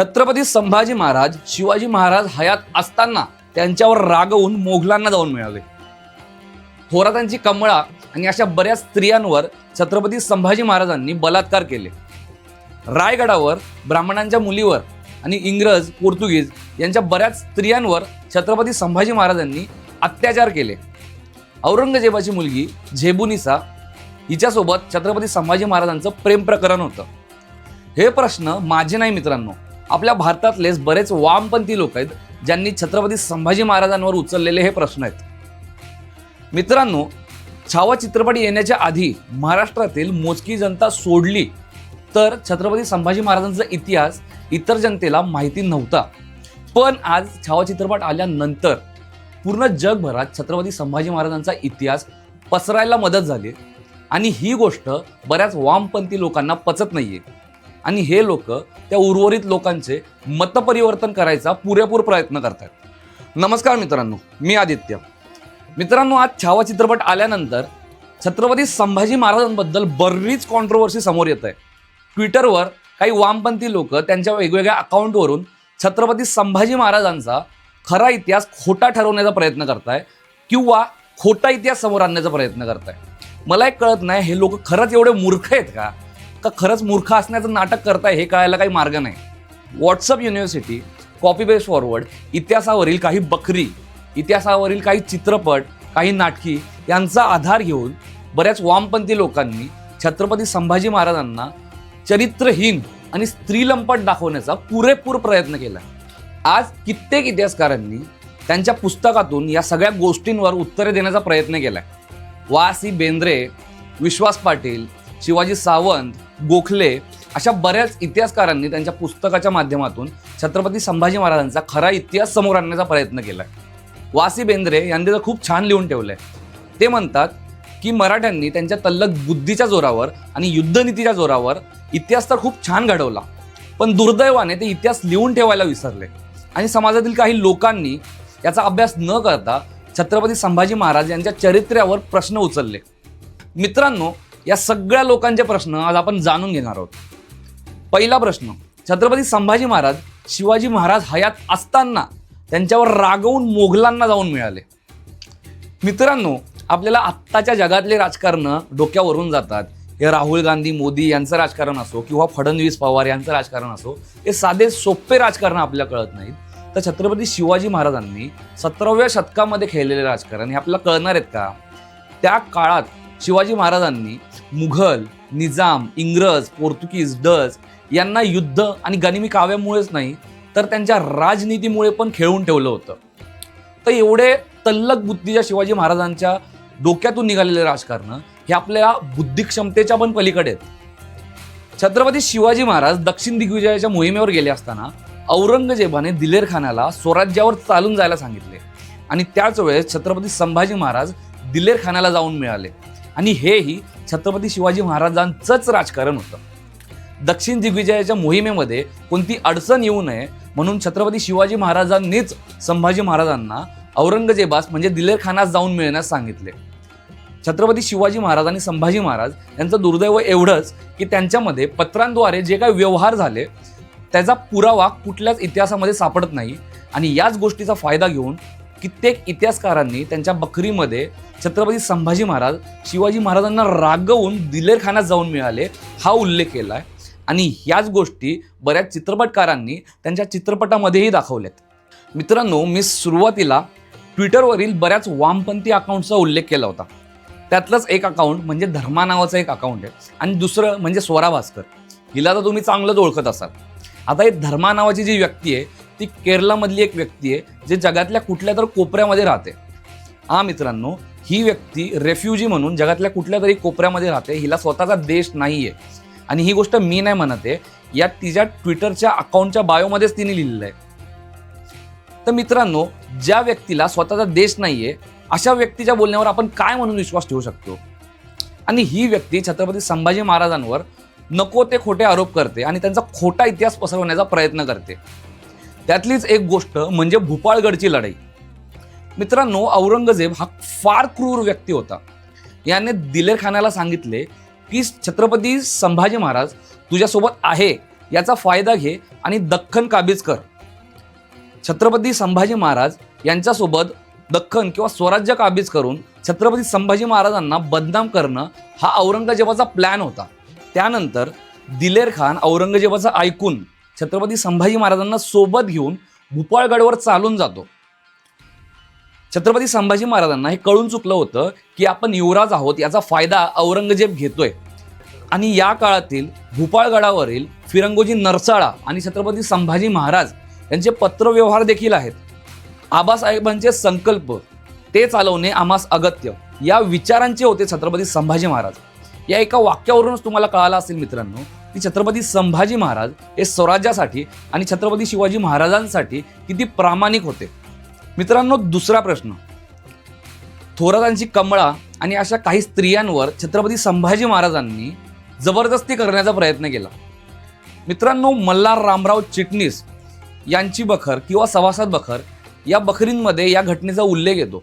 छत्रपती संभाजी महाराज शिवाजी महाराज हयात असताना त्यांच्यावर रागवून मोघलांना जाऊन मिळाले. थोरातांची कमळा आणि अशा बऱ्याच स्त्रियांवर छत्रपती संभाजी महाराजांनी बलात्कार केले. रायगडावर ब्राह्मणांच्या मुलीवर आणि इंग्रज पोर्तुगीज यांच्या बऱ्याच स्त्रियांवर छत्रपती संभाजी महाराजांनी अत्याचार केले. औरंगजेबाची मुलगी झेबुनिसा हिच्यासोबत छत्रपती संभाजी महाराजांचं प्रेम प्रकरण होतं. हे प्रश्न माझे नाही मित्रांनो. आपल्या भारतातलेच बरेच वामपंथी लोक आहेत ज्यांनी छत्रपती संभाजी महाराजांवर उचललेले हे प्रश्न आहेत. मित्रांनो छावा चित्रपट येण्याच्या आधी महाराष्ट्रातील मोजकी जनता सोडली तर छत्रपती संभाजी महाराजांचा इतिहास इतर जनतेला माहिती नव्हता. पण आज छावा चित्रपट आल्यानंतर पूर्ण जगभरात छत्रपती संभाजी महाराजांचा इतिहास पसरायला मदत झाली आणि ही गोष्ट बऱ्याच वामपंथी लोकांना पचत नाही आहे आणि हे लोक त्या उर्वरित लोकांचे मतपरिवर्तन करायचा पुरेपूर प्रयत्न करतात नमस्कार मित्रांनो मी आदित्य. मित्रांनो आज छावा चित्रपट आल्यानंतर छत्रपती संभाजी महाराजांबद्दल बरीच कॉन्ट्रोवर्सी समोर येत आहे ट्विटरवर काही वामपंथी लोक त्यांच्या वेगवेगळ्या अकाउंटवरून छत्रपती संभाजी महाराजांचा खरा इतिहास खोटा ठरवण्याचा प्रयत्न करताय किंवा खोटा इतिहास समोर आणण्याचा प्रयत्न करताय. मला एक कळत नाही हे लोक खरंच एवढे मूर्ख आहेत का? का खरंच मूर्ख असण्याचं नाटक करताय हे कळायला काही मार्ग नाही. WhatsApp university copy base forward इतिहासावरील काही बकरी इतिहासावरील काही चित्रपट काही नाटकी यांचा आधार घेऊन बऱ्याच वामपंथी लोकांनी छत्रपती संभाजी महाराजांना चरित्रहीन आणि स्त्रीलंपट दाखवण्याचा पुरेपूर प्रयत्न केला. आज कित्येक इतिहासकारांनी त्यांच्या पुस्तकातून या सगळ्या गोष्टींवर उत्तरे देण्याचा प्रयत्न केला वा सी बेंद्रे विश्वास पाटील शिवाजी सावंत गोखले अशा बऱ्याच इतिहासकारांनी त्यांच्या पुस्तकाच्या माध्यमातून छत्रपती संभाजी महाराजांचा खरा इतिहास समोर आणण्याचा प्रयत्न केला वासी बेंद्रे यांनी तर खूप छान लिहून ठेवलं आहे ते म्हणतात की मराठ्यांनी त्यांच्या तल्लक बुद्धीच्या जोरावर आणि युद्धनीतीच्या जोरावर इतिहास तर खूप छान घडवला पण दुर्दैवाने ते इतिहास लिहून ठेवायला विसरले. आणि समाजातील काही लोकांनी याचा अभ्यास न करता छत्रपती संभाजी महाराज यांच्या चरित्र्यावर प्रश्न उचलले. मित्रांनो या सगळ्या लोकांचे प्रश्न आज आपण जाणून घेणार आहोत. पहिला प्रश्न छत्रपती संभाजी महाराज शिवाजी महाराज हयात असताना त्यांच्यावर रागवून मोगलांना जाऊन मिळाले. मित्रांनो आपल्याला आत्ताच्या जगातले राजकारण डोक्यावरून जातात. हे राहुल गांधी मोदी यांचं राजकारण असो किंवा फडणवीस पवार यांचं राजकारण असो हे साधे सोपे राजकारण आपल्याला कळत नाहीत. तर छत्रपती शिवाजी महाराजांनी सतराव्या शतकामध्ये खेळलेले राजकारण हे आपल्याला कळणार आहेत का? त्या काळात शिवाजी महाराजांनी मुघल निजाम इंग्रज पोर्तुगीज डच यांना युद्ध आणि गनिमी काव्यामुळेच नाही तर त्यांच्या राजनीतीमुळे पण खेळून ठेवलं होतं. तर एवढे तल्लक बुद्धीच्या शिवाजी महाराजांच्या डोक्यातून निघालेले राजकारण हे आपल्या बुद्धिक्षमतेच्या पण पलीकडे आहेत. छत्रपती शिवाजी महाराज दक्षिण दिग्विजयाच्या मोहिमेवर गेले असताना औरंगजेबाने दिलेर खानाला स्वराज्यावर चालून जायला सांगितले आणि त्याच वेळेस छत्रपती संभाजी महाराज दिलेर खानाला जाऊन मिळाले. आणि हेही छत्रपती शिवाजी महाराजांचंच राजकारण होतं. दक्षिण दिग्विजयाच्या मोहिमेमध्ये कोणती अडचण येऊ नये म्हणून छत्रपती शिवाजी महाराजांनीच संभाजी महाराजांना औरंगजेबास म्हणजे दिलेर खानास जाऊन मिळण्यास सांगितले. छत्रपती शिवाजी महाराज आणि संभाजी महाराज यांचं दुर्दैव एवढंच की त्यांच्यामध्ये पत्रांद्वारे जे काही व्यवहार झाले त्याचा पुरावा कुठल्याच इतिहासामध्ये सापडत नाही आणि याच गोष्टीचा फायदा घेऊन कित्येक इतिहासकारांनी त्यांच्या बकरीमध्ये छत्रपती संभाजी महाराज शिवाजी महाराजांना रागवून दिलेरखान्यात जाऊन मिळाले हा उल्लेख केला आहे आणि ह्याच गोष्टी बऱ्याच चित्रपटकारांनी त्यांच्या चित्रपटामध्येही दाखवल्यात. मित्रांनो मी सुरुवातीला ट्विटरवरील बऱ्याच वामपंथी अकाउंटचा उल्लेख केला होता. त्यातलंच एक अकाउंट म्हणजे धर्मा नावाचं एक अकाउंट आहे. आणि दुसरं म्हणजे स्वरा भास्कर. हिला तर तुम्ही चांगलंच ओळखत असाल. आता हे धर्मा नावाची जी व्यक्ती आहे ती केरलामधली एक व्यक्ती आहे जे जगातल्या कुठल्या तर कोपऱ्यामध्ये राहते. हा मित्रांनो ही व्यक्ती रेफ्युजी म्हणून जगातल्या कुठल्या तरी कोपऱ्यामध्ये राहते हिला स्वतःचा देश नाही आहे आणि ही गोष्ट मी नाही म्हणत आहे या तिच्या ट्विटरच्या अकाउंटच्या बायोमध्येच तिने लिहिलेलं आहे. तर मित्रांनो ज्या व्यक्तीला स्वतःचा देश नाहीये अशा व्यक्तीच्या बोलण्यावर आपण काय म्हणून विश्वास ठेवू शकतो? आणि ही व्यक्ती छत्रपती संभाजी महाराजांवर नको ते खोटे आरोप करते आणि त्यांचा खोटा इतिहास पसरवण्याचा प्रयत्न करते. त्यातलीच एक गोष्ट म्हणजे भूपाळगडची लढाई. मित्रांनो औरंगजेब हा फार क्रूर व्यक्ती होता. याने दिलेर खानाला सांगितले की छत्रपती संभाजी महाराज तुझ्यासोबत आहे याचा फायदा घे आणि दख्खन काबीज कर. छत्रपती संभाजी महाराज यांच्यासोबत दख्खन किंवा स्वराज्य काबीज करून छत्रपती संभाजी महाराजांना बदनाम करणं हा औरंगजेबाचा प्लॅन होता. त्यानंतर दिलेर खान औरंगजेबाचं ऐकून छत्रपती संभाजी महाराजांना सोबत घेऊन भूपाळगडवर चालून जातो. छत्रपती संभाजी महाराजांना हे कळून चुकलं होतं की आपण युवराज आहोत याचा फायदा औरंगजेब घेतोय. आणि या काळातील भूपाळगडावरील फिरंगोजी नरसाळा आणि छत्रपती संभाजी महाराज यांचे पत्रव्यवहार देखील आहेत. आबासाहेबांचे संकल्प ते चालवणे आम्हास अगत्य. या विचारांचे होते छत्रपती संभाजी महाराज. या एका वाक्यावरूनच तुम्हाला कळालं असेल मित्रांनो की छत्रपती संभाजी महाराज हे स्वराज्यासाठी आणि छत्रपती शिवाजी महाराजांसाठी किती प्रामाणिक होते. मित्रांनो दुसरा प्रश्न. थोरातांची कमळा आणि अशा काही स्त्रियांवर छत्रपती संभाजी महाराजांनी जबरदस्ती करण्याचा प्रयत्न केला. मित्रांनो मल्हार रामराव चिटणीस यांची बखर किंवा सभासद बखर या बखरींमध्ये या घटनेचा उल्लेख येतो.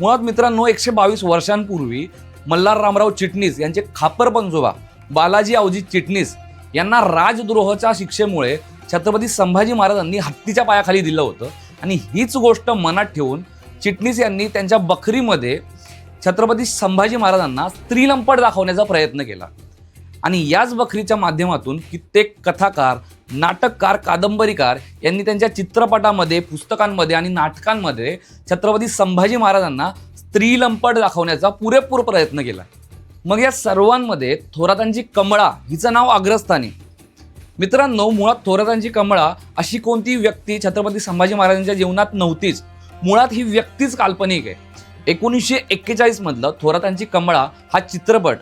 मुळात मित्रांनो एकशे बावीस वर्षांपूर्वी मल्हार रामराव चिटणीस यांचे खापर पंजोबा बालाजी अवजी चिटणीस यांना राजद्रोहाच्या शिक्षेमुळे छत्रपती संभाजी महाराजांनी हत्तीच्या पायाखाली दिलं होतं. आणि हीच गोष्ट मनात ठेवून चिटणीस यांनी त्यांच्या बखरीमध्ये छत्रपती संभाजी महाराजांना स्त्रीलंपट दाखवण्याचा प्रयत्न केला. आणि याच बखरीच्या माध्यमातून कित्येक कथाकार नाटककार कादंबरीकार यांनी त्यांच्या चित्रपटामध्ये पुस्तकांमध्ये आणि नाटकांमध्ये छत्रपती संभाजी महाराजांना स्त्रीलंपट दाखवण्याचा पुरेपूर प्रयत्न केला. मग या सर्वांमध्ये थोरातांची कमळा हिचं नाव अग्रस्थानी. मित्रांनो मुळात थोरातांची कमळा अशी कोणती व्यक्ती छत्रपती संभाजी महाराजांच्या जीवनात नव्हतीच. मुळात ही व्यक्तीच काल्पनिक आहे. एकोणीसशे एक्केचाळीसमधलं थोरातांची कमळा हा चित्रपट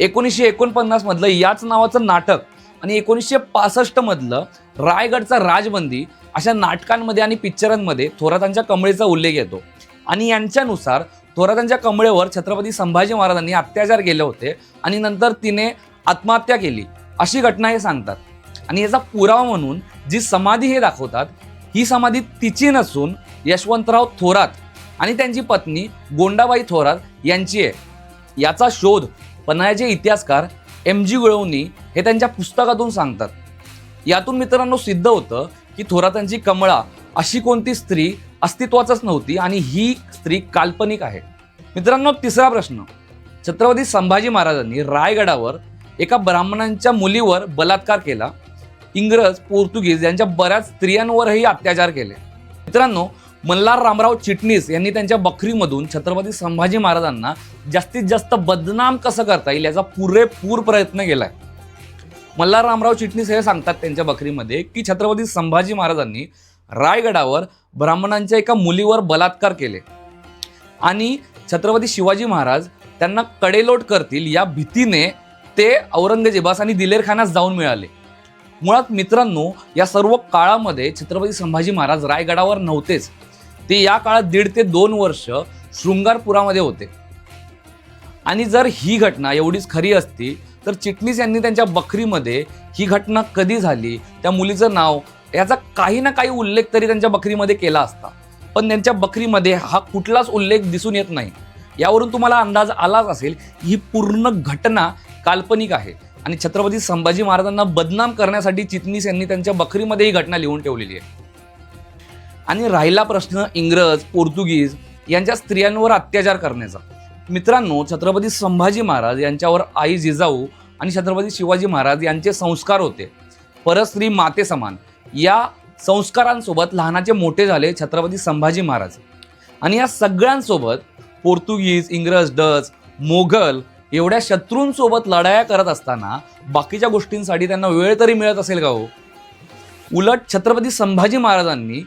एकोणीसशे एकोणपन्नासमधलं याच नावाचं नाटक आणि एकोणीसशे पासष्टमधलं रायगडचा राजबंदी अशा नाटकांमध्ये आणि पिक्चरांमध्ये थोरातांच्या कमळेचा उल्लेख येतो. आणि यांच्यानुसार थोरातांच्या कमळेवर छत्रपती संभाजी महाराजांनी अत्याचार केले होते आणि नंतर तिने आत्महत्या केली. अशी घटना हे सांगतात. आणि याचा पुरावा म्हणून जी समाधी हे दाखवतात ही समाधी तिची नसून यशवंतराव थोरात आणि त्यांची पत्नी गोंडाबाई थोरात यांची आहे. याचा शोध पन्हाळ्याचे इतिहासकार एम जी गुळवणी हे त्यांच्या पुस्तकातून सांगतात. यातून मित्रांनो सिद्ध होतं की थोरातांची कमळा अशी कोणती स्त्री अस्तित्वातच नव्हती आणि ही स्त्री काल्पनिक आहे. मित्रांनो तिसरा प्रश्न. छत्रपती संभाजी महाराजांनी रायगडावर एका ब्राह्मणांच्या मुलीवर बलात्कार केला. इंग्रज पोर्तुगीज यांच्या बऱ्याच स्त्रियांवरही अत्याचार केले. मित्रांनो मल्हार रामराव चिटणीस यांनी त्यांच्या बखरीमधून छत्रपती संभाजी महाराजांना जास्तीत जास्त बदनाम कसं करता येईल याचा पुरेपूर प्रयत्न केला आहे मल्हार रामराव चिटणीस हे सांगतात त्यांच्या बखरीमध्ये की छत्रपती संभाजी महाराजांनी रायगडावर ब्राह्मणांच्या एका मुलीवर बलात्कार केले. आणि छत्रपती शिवाजी महाराज त्यांना कडेलोट करतील या भीतीने ते औरंगजेबास आणि दिलेरखानास जाऊन मिळाले. मुळात मित्रांनो या सर्व काळामध्ये छत्रपती संभाजी महाराज रायगडावर नव्हतेच. ते या काळात दीड ते दोन वर्ष शृंगारपुरामध्ये होते. आणि जर ही घटना एवढीच खरी असती तर चिटणीस यांनी त्यांच्या बखरीमध्ये ही घटना कधी झाली? त्या मुलीचं नाव याचा काही ना काही उल्लेख तरी त्यांच्या बकरीमध्ये केला असता. पण त्यांच्या बकरीमध्ये हा कुठलाच उल्लेख दिसून येत नाही. यावरून तुम्हाला अंदाज आलाच असेल ही पूर्ण घटना काल्पनिक आहे. आणि छत्रपती संभाजी महाराजांना बदनाम करण्यासाठी चिटणीस यांनी त्यांच्या बकरीमध्ये ही घटना लिहून ठेवलेली आहे. आणि राहिला प्रश्न इंग्रज पोर्तुगीज यांच्या स्त्रियांवर अत्याचार करण्याचा. मित्रांनो छत्रपती संभाजी महाराज यांच्यावर आई जिजाऊ आणि छत्रपती शिवाजी महाराज यांचे संस्कार होते. परस्त्री माते समान या संस्कारांसोबत लहानाचे मोठे झाले छत्रपती संभाजी महाराज. आणि या सगळ्यांसोबत पोर्तुगीज इंग्रज डच मोगल एवढ्या शत्रूंसोबत लढाया करत असताना बाकीच्या गोष्टींसाठी त्यांना वेळ तरी मिळत असेल का हो? उलट छत्रपती संभाजी महाराजांनी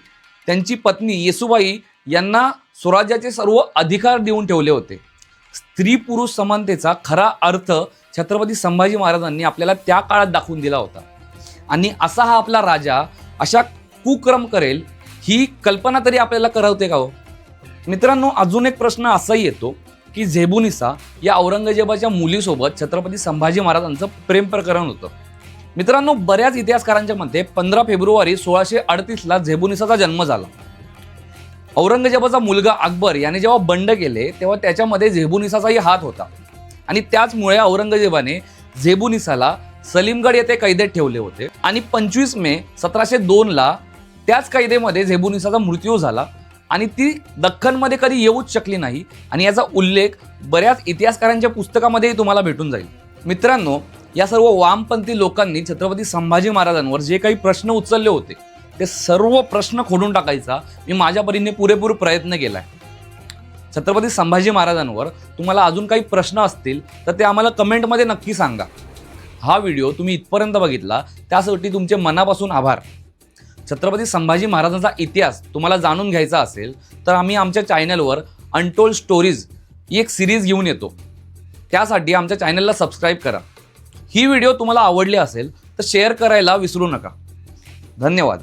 त्यांची पत्नी येसुबाई यांना स्वराज्याचे सर्व अधिकार देऊन ठेवले होते. स्त्री पुरुष समानतेचा खरा अर्थ छत्रपती संभाजी महाराजांनी आपल्याला त्या काळात दाखवून दिला होता. आणि असा हा आपला राजा अशा कुक्रम करेल ही कल्पना तरी आपल्याला करवते का हो? मित्रांनो अजून एक प्रश्न असाही येतो की झेबुनिसा या औरंगजेबाच्या मुलीसोबत छत्रपती संभाजी महाराजांचं प्रेम प्रकरण होतं. मित्रांनो बऱ्याच इतिहासकारांच्या मते पंधरा फेब्रुवारी सोळाशे अडतीसला झेबुनिसाचा जन्म झाला. औरंगजेबाचा मुलगा अकबर याने जेव्हा बंड केले तेव्हा त्याच्यामध्ये झेबुनिसाचाही हात होता. आणि त्याचमुळे औरंगजेबाने झेबुनिसाला सलीमगड येथे कैदेत ठेवले होते. आणि पंचवीस मे सतराशे दोनला त्याच कैदेमध्ये झेबुनिसाचा मृत्यू झाला. आणि ती दख्खनमध्ये कधी येऊच शकली नाही. आणि याचा उल्लेख बऱ्याच इतिहासकारांच्या पुस्तकामध्येही तुम्हाला भेटून जाईल. मित्रांनो या सर्व वामपंथी लोकांनी छत्रपती संभाजी महाराजांवर जे काही प्रश्न उचलले होते ते सर्व प्रश्न खोडून टाकायचा मी माझ्या परीने पुरेपूर प्रयत्न केला आहे छत्रपती संभाजी महाराजांवर तुम्हाला अजून काही प्रश्न असतील तर ते आम्हाला कमेंटमध्ये नक्की सांगा. हा व्हिडिओ तुम्ही इथपर्यंत बघितला त्यासाठी तुमचे मनापासून आभार. छत्रपती संभाजी महाराजांचा इतिहास तुम्हाला जाणून घ्यायचा असेल तर आम्ही आमच्या चॅनलवर अनटोल्ड स्टोरीज ही एक सिरीज घेऊन येतो. त्यासाठी आमच्या चॅनलला सबस्क्राईब करा. ही व्हिडिओ तुम्हाला आवडली असेल तर शेअर करायला विसरू नका. धन्यवाद.